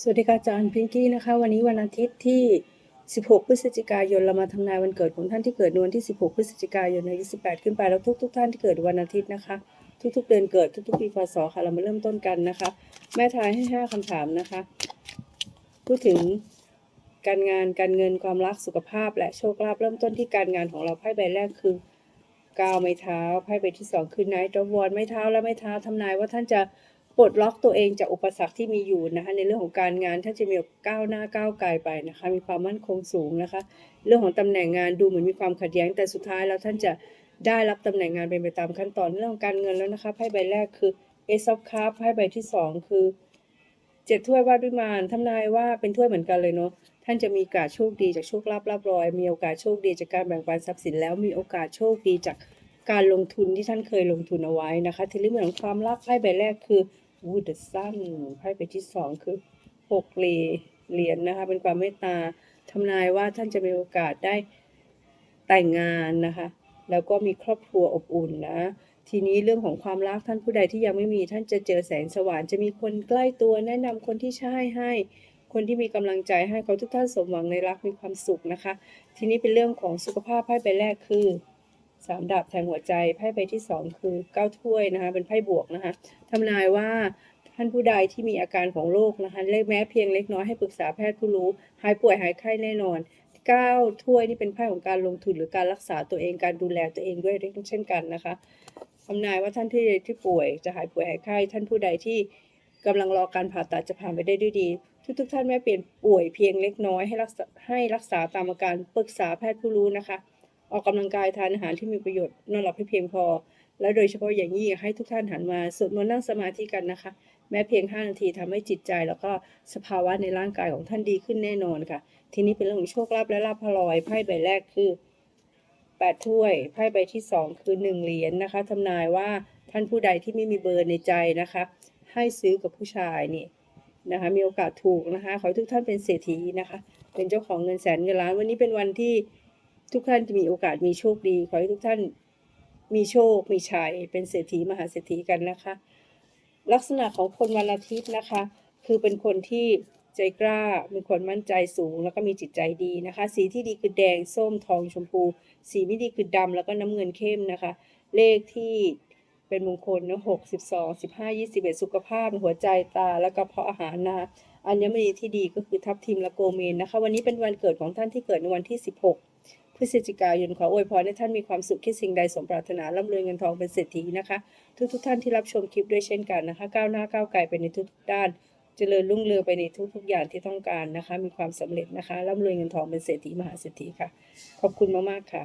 สวัสดีค่ะอาจารย์พิงกี้นะคะ วันนี้วันอาทิตย์ที่ 16 พฤศจิกายนเรามาทำนายวันเกิดของท่านที่เกิดในวันที่ 16 พฤศจิกายนอายุ18 ขึ้นไปแล้วทุกๆท่านที่เกิดวันอาทิตย์นะคะ ทุกๆเดือนเกิดทุกๆปีพศค่ะเรามาเริ่มต้นกันนะคะ แม่ทายให้ 5คำถามนะคะ พูดถึงการงานการเงินความรักสุขภาพ และโชคลาภเริ่มต้นที่การงานของเราไพ่ใบแรกคือกาวไม้เท้าไพ่ใบที่สองคือไนท์ดวอนไม้เท้าและไม้เท้าทำนายว่าท่านจะ ปลดล็อกตัวเองจากอุปสรรคที่มีอยู่นะคะในเรื่องของการงานท่านจะมีก้าวหน้าก้าวไกลไปนะคะมีความมั่นคงสูงนะคะ เรื่องของตำแหน่งงานดูเหมือนมีความขัดแย้งแต่สุดท้ายแล้วท่านจะได้รับตำแหน่งงานเป็นไปตามขั้นตอนเรื่องของการเงินแล้วนะคะไพ่ใบแรกคือ Ace of Cups ไพ่ใบที่สองคือเจ็ดถ้วยวาดวิมานทำนายว่าเป็นถ้วยเหมือนกันเลยเนาะท่านจะมีโอกาสโชคดีจากโชคลาภลาบลอย มีโอกาสโชคดีจากการแบ่งปันทรัพย์สินแล้วมีโอกาสโชคดีจากการลงทุนที่ท่านเคยลงทุนเอาไว้นะคะทีนี้เหมือนความรักไพ่ใบแรกคือ Wood the Sun ไพ่ใบที่สองคือหกเหรียญนะคะ เป็นความเมตตาทำนายว่าท่านจะมีโอกาสได้แต่งงานนะคะ แล้วก็มีครอบครัวอบอุ่นนะทีนี้เรื่องของความรักท่านผู้ใดที่ยังไม่มีท่านจะเจอแสงสว่างจะมีคนใกล้ตัวแนะนำคนที่ใช่ให้ คนที่มีกำลังใจให้เขาทุกท่านสมหวังในรักมีความสุขนะคะ ทีนี้เป็นเรื่องของสุขภาพไพ่ใบแรกคือ สามดาบแทงหัวใจไพ่ใบที่สองคือเก้าถ้วยนะคะ เป็นไพ่บวกนะคะทำนายว่าท่านผู้ใดที่มีอาการของโรคนะคะเล็กแม้เพียงเล็กน้อยให้ปรึกษาแพทย์ผู้รู้ หายป่วยหายไข้แน่นอนเก้าถ้วยนี่เป็นไพ่ของการลงทุนหรือการรักษาตัวเองการดูแลตัวเองด้วยเช่นกันนะคะทำนายว่าท่านที่ที่ป่วยจะหายป่วยหายไข้ท่านผู้ใดที่กำลังรอการผ่าตัดจะผ่านไปได้ด้วยดี ทุกทุกท่านแม้เปลี่ยนป่วยเพียงเล็กน้อยให้รักษาให้รักษาตามอาการปรึกษาแพทย์ผู้รู้นะคะ ออกกำลังกายทานอาหารที่มีประโยชน์นอนหลับให้เพียงพอ และโดยเฉพาะอย่างยิ่งให้ทุกท่านหันมาสวดมนต์นั่งสมาธิกันนะคะ แม้เพียง 5 นาทีทำให้จิตใจ แล้วก็สภาวะในร่างกายของท่านดีขึ้นแน่นอนค่ะ ทีนี้เป็นเรื่องของโชคลาภและลาภพลอยไพ่ใบแรกคือแปดถ้วยไพ่ใบที่สองคือหนึ่งเหรียญนะคะทำนายว่าท่านผู้ใดที่ไม่มีเบอร์ในใจนะคะ ให้ซื้อกับผู้ชายนี่นะคะมีโอกาสถูกนะคะ ขอให้ทุกท่านเป็นเศรษฐีนะคะ เป็นเจ้าของเงินแสนเงินล้านวันนี้เป็นวันที่ ทุกท่านจะมีโอกาสมีโชคดี ขอให้ทุกท่านมีโชค มีชัย เป็นเศรษฐีมหาเศรษฐีกันนะคะ ลักษณะของคนวันอาทิตย์นะคะ คือเป็นคนที่ใจกล้าเป็นคนมั่นใจสูง แล้วก็มีจิตใจดีนะคะ สีที่ดีคือแดง ส้ม ทอง ชมพู สีไม่ดีคือดำแล้วก็น้ำเงินเข้มนะคะ เลขที่เป็นมงคลนะหกสิบสองสิบห้ายี่สิบเอ็ดสุขภาพ หัวใจ ตา แล้วก็เพาะอาหารนะคะอัญมณีที่ดีก็คือทับทิมและโกเมนนะคะ วันนี้เป็นวันเกิดของท่านที่เกิดในวันที่สิบหก พฤศจิกายนขออวยพรให้ท่านมีความสุขคิดสิ่งใดสมปรารถนาร่ำรวยเงินทองเป็นเศรษฐีนะคะ ทุกทุกๆท่านที่รับชมคลิปด้วยเช่นกันนะคะ ก้าวหน้าก้าวไกลไปในทุกๆด้านเจริญรุ่งเรืองไปในทุกๆอย่างที่ต้องการนะคะ มีความสำเร็จนะคะร่ำรวยเงินทองเป็นเศรษฐีมหาเศรษฐีค่ะ ขอบคุณมากๆค่ะ